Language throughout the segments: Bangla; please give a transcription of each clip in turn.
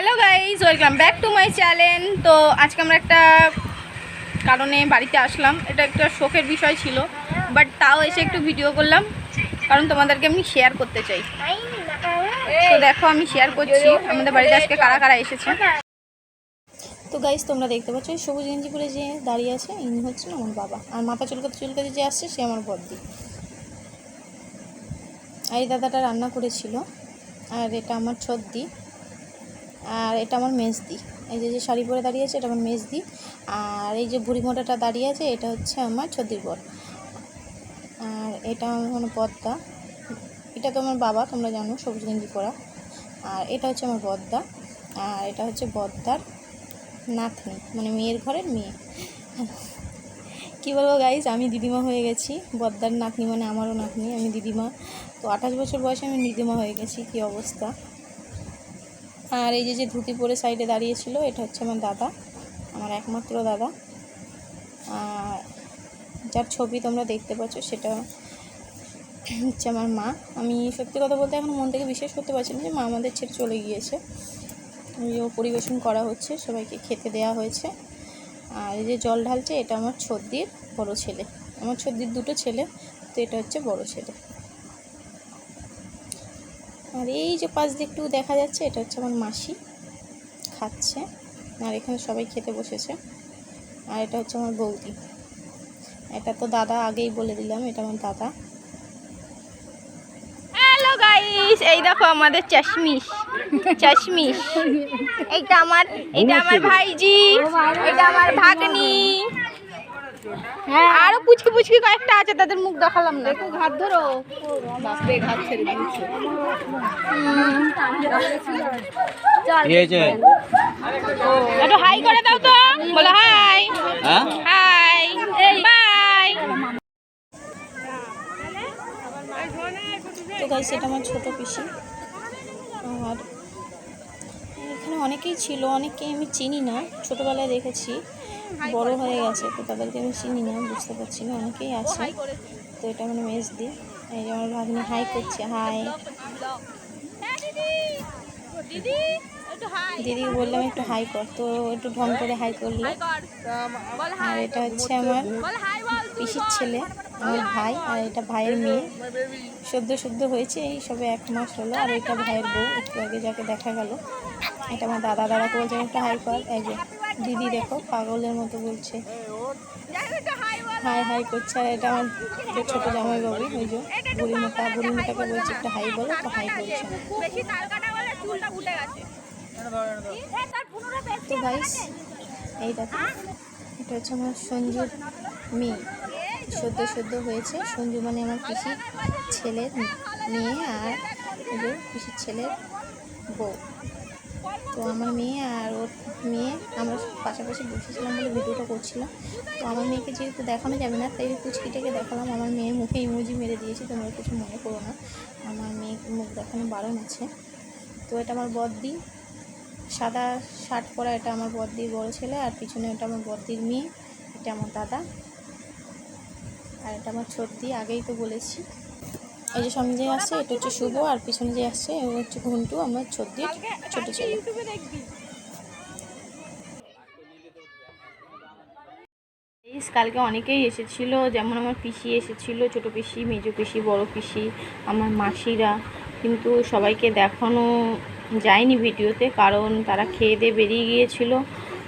Hello guys welcome back to my channel তো আজকে আমরা একটা কারণে বাড়িতে আসলাম। এটা একটা শোকের বিষয় ছিল বাট তাও এসে একটু ভিডিও করলাম, কারণ তোমাদেরকে আমি শেয়ার করতে চাই। তো দেখো, আমি শেয়ার করছি, আমাদের বাড়িতে আজকে কারা কারা এসেছে। তো গাইজ তোমরা দেখতে পাচ্ছ ওই সবুজ গেঞ্জি পরে যে দাঁড়িয়ে আছে, ইনি হচ্ছেন আমার বাবা। আর মাথা চুলকাতে চুলকাতে যে আসছে, সে আমার বদ্দি আর এই দাদাটা রান্না করেছিল, আর এটা আমার ছদ্দি। আর এটা আমার মেজদি। এই যে যে শাড়ি পরে দাঁড়িয়ে আছে, এটা আমার মেজদি। আর এই যে বুড়ি মোটাটা দাঁড়িয়ে আছে, এটা হচ্ছে আমার বর। আর এটা আমার বদ্দা এটা তো আমার বাবা, তোমরা জানো, সবুজ গেঞ্জি পরা। আর এটা হচ্ছে আমার বদ্দা আর এটা হচ্ছে বদ্দার নাতনি মানে মেয়ের ঘরের মেয়ে। কী বলব গাইজ আমি দিদিমা হয়ে গেছি। বদ্দার নাতনি মানে আমারও নাতনি, আমি দিদিমা। তো আঠাশ বছর বয়সে আমি দিদিমা হয়ে গেছি, কী অবস্থা। আর এই যে যে ধুতি পরে সাইডে দাঁড়িয়েছিল এটা হচ্ছে আমার দাদা, আমার একমাত্র দাদা। আর যার ছবি তোমরা দেখতে পাচ্ছ, সেটা হচ্ছে আমার মা। আমি সত্যি কথা বলতে এখন মন থেকে বিশ্বাস করতে পারছি না যে মা আমাদের ছেড়ে চলে গিয়েছে। যে পরিবেশন করা হচ্ছে, সবাইকে খেতে দেওয়া হয়েছে। আর এই যে জল ঢালছে, এটা আমার ছদ্দির বড় ছেলে। আমার ছদ্দির দুটো ছেলে, তো এটা হচ্ছে বড় ছেলে। আর এই যে পাশ দিয়ে একটু দেখা যাচ্ছে এটা হচ্ছে আমার মাসি খাচ্ছে। আর এখানে সবাই খেতে বসেছে। আর এটা হচ্ছে আমার বৌদি। এটা তো দাদা আগেই বলে দিলাম এটা আমার দাদা। হ্যালো গাইস এই দেখো আমাদের চশমিশ। চশমিশ। এইটা আমার এইটা আমার ভাইজি। এটা আমার ভাগ্নি। আরও পুচকি পুচকি কয়েকটা আছে তাদের মুখ দেখালাম না। ঘাট ধরো। বাপরে ঘাট ছেড়ে দিয়েছে। একটু হাই করে দাও তো। বলো হাই। হ্যাঁ? হাই। বাই। তো গাইস এটা আমার ছোট পিসি। আর এখানে অনেকেই ছিল অনেককে আমি চিনি না। ছোটোবেলায় দেখেছি। বড় হয়ে গেছে তো তাদেরকে আমি চিনি না বুঝতে পারছি না অনেকেই আছে। তো এটা আমার মেজ দি এই যে আমার ভাগ্নি হাই করছে হাই। দিদিকে বললাম একটু হাই কর তো একটু ঢং করে হাই করল। আর এটা হচ্ছে আমার পিসির ছেলে আমার ভাই আর এটা ভাইয়ের মেয়ে। সদ্য সদ্য হয়েছে এই সবে এক মাস হলো আর এটা ভাইয়ের বউ একটু আগে যাকে দেখা গেল। এটা আমার দাদা দাদাকে বলছে একটু হাই কর এই যে। দিদি দেখো পাগলের মতো বলছে। হাই হাই করছে আর এটা আমার ছোটো জামাই বাবু ওই যে বুড়ি মোটা বুড়ি মোটাকে বলছে একটু হাই বলো তো হাই বলছে। তো গাইস এই দেখো এটা হচ্ছে আমার সঞ্জুর মেয়ে। সদ্য সদ্য হয়েছে। সঞ্জু মানে আমার পিসির ছেলের মেয়ে আর পিসির ছেলের বউ। তো আমার মেয়ে আর ওর মেয়ে, আমরা পাশাপাশি বসেছিলাম বলে ভিডিওটা করছিলাম। তো আমার মেয়েকে যেহেতু দেখানো যাবে না, তাই কুচকিটাকে দেখালাম। আমার মেয়ের মুখে ইমোজি মেরে দিয়েছি, তোমরা কিছু মনে করো না। আমার মেয়ে মুখ দেখানো বারণ আছে। তো এটা আমার বদ্দি। সাদা শার্ট পরা এটা আমার বদ্দির বড় ছেলে, আর পিছনে এটা আমার বদ্দির মেয়ে। এটা আমার দাদা। আর এটা আমার ছর্দি আগেই তো বলেছি। এই যে সামনে যে আসছে এটা হচ্ছে শুভ, আর পিছনে যে আসছে ও হচ্ছে ঘুন্টু, আমার ছর্দির ছোট ছেলে। কালকে অনেকেই এসেছিল, যেমন আমার পিসি এসেছিল, ছোট পিসি, মেজো পিসি, বড় পিসি, আমার মাসিরা, কিন্তু সবাইকে দেখানো যায়নি ভিডিওতে, কারণ তারা খেয়ে দিয়ে বেরিয়ে গিয়েছিল,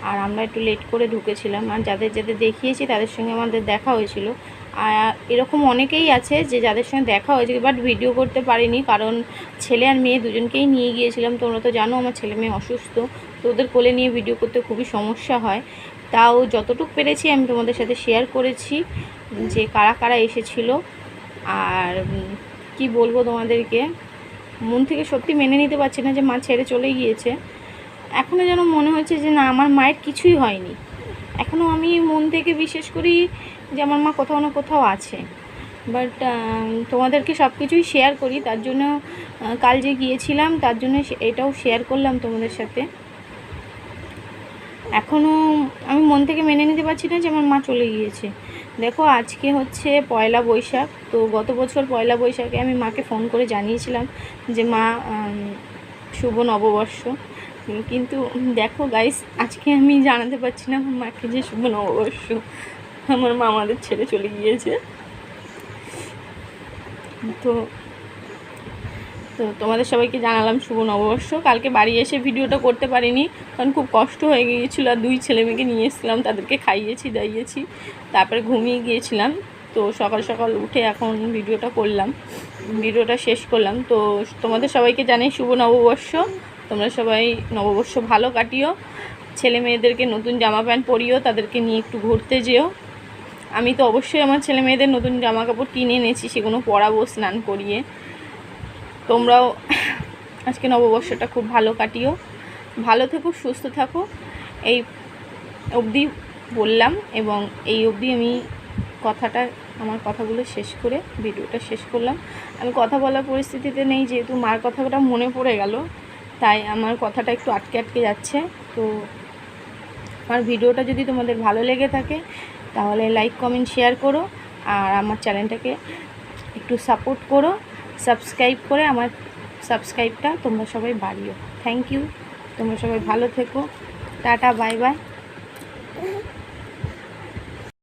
আর আমরা একটু লেট করে ঢুকেছিলাম, আর যাদের যাদের দেখিয়েছি, তাদের সঙ্গে আমাদের দেখা হয়েছিল, আর এরকম অনেকেই আছে যে যাদের সঙ্গে দেখা হয়েছে, বাট ভিডিও করতে পারিনি। কারণ ছেলে আর মেয়ে দুজনকেই নিয়ে গিয়েছিলাম। তোমরা তো জানো, আমার ছেলে মেয়ে অসুস্থ। তো ওদের কোলে নিয়ে ভিডিও করতে খুবই সমস্যা হয়। তাও যতটুকু পেরেছি, আমি তোমাদের সাথে শেয়ার করেছি যে কারা কারা এসেছিল। আর কি বলব তোমাদেরকে? মন থেকে সত্যি মেনে নিতে পারছি না যে মা ছেড়ে চলে গিয়েছে। এখনও যেন মনে হচ্ছে যে না, আমার মায়ের কিছুই হয়নি। এখনও আমি মন থেকে বিশেষ করি যে আমার মা কোথাও না কোথাও আছে। বাট তোমাদেরকে সব কিছুই শেয়ার করি, তার জন্য কাল যে গিয়েছিলাম, তার জন্য এটাও শেয়ার করলাম তোমাদের সাথে। এখনও আমি মন থেকে মেনে নিতে পারছি না যে আমার মা চলে গিয়েছে। দেখো, আজকে হচ্ছে পয়লা বৈশাখ, তো গত বছর পয়লা বৈশাখে আমি মাকে ফোন করে জানিয়েছিলাম যে মা শুভ নববর্ষ। কিন্তু দেখো গাইস আজকে আমি জানাতে পারছি না মাকে যে শুভ নববর্ষ। আমার মা আমাদের ছেড়ে চলে গিয়েছে। তো তো তোমাদের সবাইকে জানালাম শুভ নববর্ষ। কালকে বাড়ি এসে ভিডিওটা করতে পারিনি, কারণ খুব কষ্ট হয়ে গিয়েছিল আর দুই ছেলে মেয়েকে নিয়ে এসেছিলাম, তাদেরকে খাইয়েছি, দাইয়েছি। তারপরে ঘুমিয়ে গিয়েছিলাম। তো সকাল সকাল উঠে এখন ভিডিওটা করলাম। ভিডিওটা শেষ করলাম। তো তোমাদের সবাইকে জানাই শুভ নববর্ষ। তোমরা সবাই নববর্ষ ভালো কাটিও। ছেলে মেয়েদেরকে নতুন জামা প্যান্ট পরিও, তাদেরকে নিয়ে একটু ঘুরতে যেও। আমি তো অবশ্যই আমার ছেলে মেয়েদের নতুন জামা কাপড় কিনে এনেছি, সেগুলো পরাবো, স্নান করিয়ে। তোমরাও আজকে নববর্ষটা খুব ভালো কাটিও। ভালো থেকো, সুস্থ থাকো। এই অবধি বললাম এবং এই অবধি আমি কথাটা, আমার কথাগুলো শেষ করে ভিডিওটা শেষ করলাম। আমি কথা বলার পরিস্থিতিতে নেই, যেহেতু মার কথাটা মনে পড়ে গেল, তাই আমার কথাটা একটু আটকে আটকে যাচ্ছে। তো আমার ভিডিওটা যদি তোমাদের ভালো লেগে থাকে তাহলে লাইক কমেন্ট শেয়ার করো আর আমার চ্যানেলটাকে একটু সাপোর্ট করো সাবস্ক্রাইব করে আমার সাবস্ক্রাইবটা তোমরা সবাই বাড়িও। থ্যাংক ইউ তোমরা সবাই ভালো থেকো। Tata bye bye